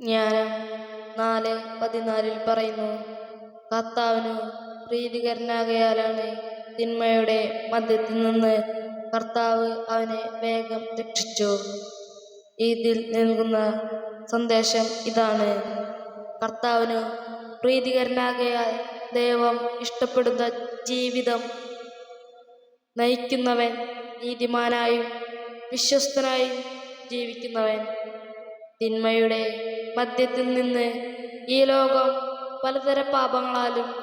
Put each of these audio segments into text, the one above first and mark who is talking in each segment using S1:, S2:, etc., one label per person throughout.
S1: ജ്ഞാനം. നാല് പതിനാലിൽ പറയുന്നു കർത്താവിന് പ്രീതികരനാകയാലാണ് തിന്മയുടെ മധ്യത്തിൽ നിന്ന് കർത്താവ് അവനെ വേഗം രക്ഷിച്ചു. ഇതിൽ നൽകുന്ന സന്ദേശം ഇതാണ്. കർത്താവിന് പ്രീതികരനാകയാൽ ദൈവം ഇഷ്ടപ്പെടുന്ന ജീവിതം നയിക്കുന്നവൻ നീതിമാനായും വിശ്വസ്തനായും ജീവിക്കുന്നവൻ. തിന്മയുടെ മധ്യത്തിൽ നിന്ന് ഈ ലോകം പലതര പാപങ്ങളാലും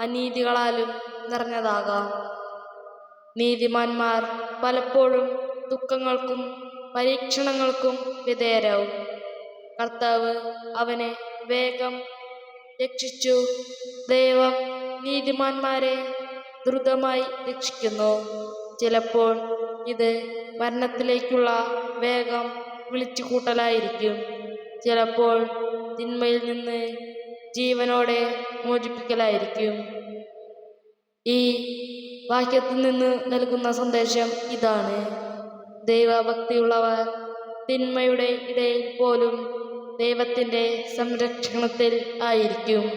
S1: അനീതികളാലും നിറഞ്ഞതാകാം. നീതിമാന്മാർ പലപ്പോഴും ദുഃഖങ്ങൾക്കും പരീക്ഷണങ്ങൾക്കും വിധേയരാവും. കർത്താവ് അവനെ വേഗം രക്ഷിച്ചു. ദൈവം നീതിമാന്മാരെ ദ്രുതമായി രക്ഷിക്കുന്നു. ചിലപ്പോൾ ഇത് മരണത്തിലേക്കുള്ള വേഗം വിളിച്ചു കൂട്ടലായിരിക്കും ചിലപ്പോൾ തിന്മയിൽ നിന്ന് ജീവനോടെ മോചിപ്പിക്കലായിരിക്കും. ഈ വാക്യത്തിൽ നിന്ന് നൽകുന്ന സന്ദേശം ഇതാണ്. ദൈവഭക്തിയുള്ളവർ തിന്മയുടെ ഇടയിൽ പോലും ദൈവത്തിന്റെ സംരക്ഷണത്തിൽ ആയിരിക്കും.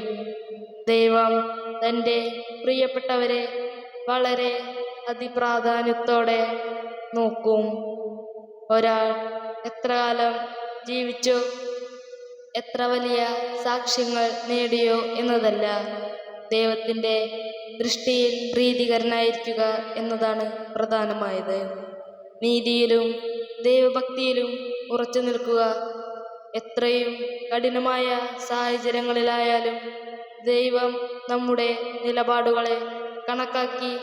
S1: ദൈവം തന്റെ പ്രിയപ്പെട്ടവരെ വളരെ അതിപ്രാധാന്യത്തോടെ നോക്കും. ഒരാൾ എത്ര കാലം ജീവിച്ചോ? എത്ര വലിയ സാക്ഷ്യങ്ങൾ നേടിയോ എന്നതല്ല. ദൈവത്തിന്റെ ദൃഷ്ടിയിൽ പ്രീതികരനായിരിക്കുക എന്നതാണ് പ്രധാനമായത്. നീതിയിലും ദൈവഭക്തിയിലും ഉറച്ചു നിൽക്കുക. എത്രയും കഠിനമായ സാഹചര്യങ്ങളിലായാലും ദൈവം നമ്മുടെ നിലപാടുകളെ കണക്കാക്കി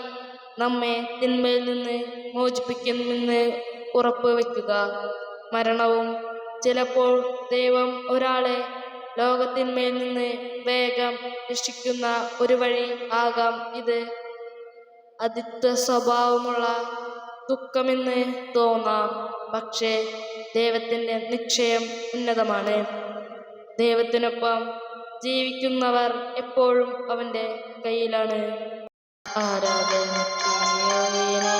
S1: നമ്മെ തിന്മയിൽ നിന്ന് മോചിപ്പിക്കുമെന്ന് ഉറപ്പ് വയ്ക്കുക മരണവും ചിലപ്പോൾ ദൈവം ഒരാളെ ലോകത്തിന്മേൽ നിന്ന് വേഗം രക്ഷിക്കുന്ന ഒരു വഴി ആകാം ഇത്. അതിത്വ സ്വഭാവമുള്ള ദുഃഖമെന്ന് തോന്നാം പക്ഷേ ദൈവത്തിന്റെ നിശ്ചയം ഉന്നതമാണ്. ദൈവത്തിനൊപ്പം ജീവിക്കുന്നവർ എപ്പോഴും അവന്റെ കയ്യിലാണ്. ആരാധനയ്ക്കുയോഗ്യനേ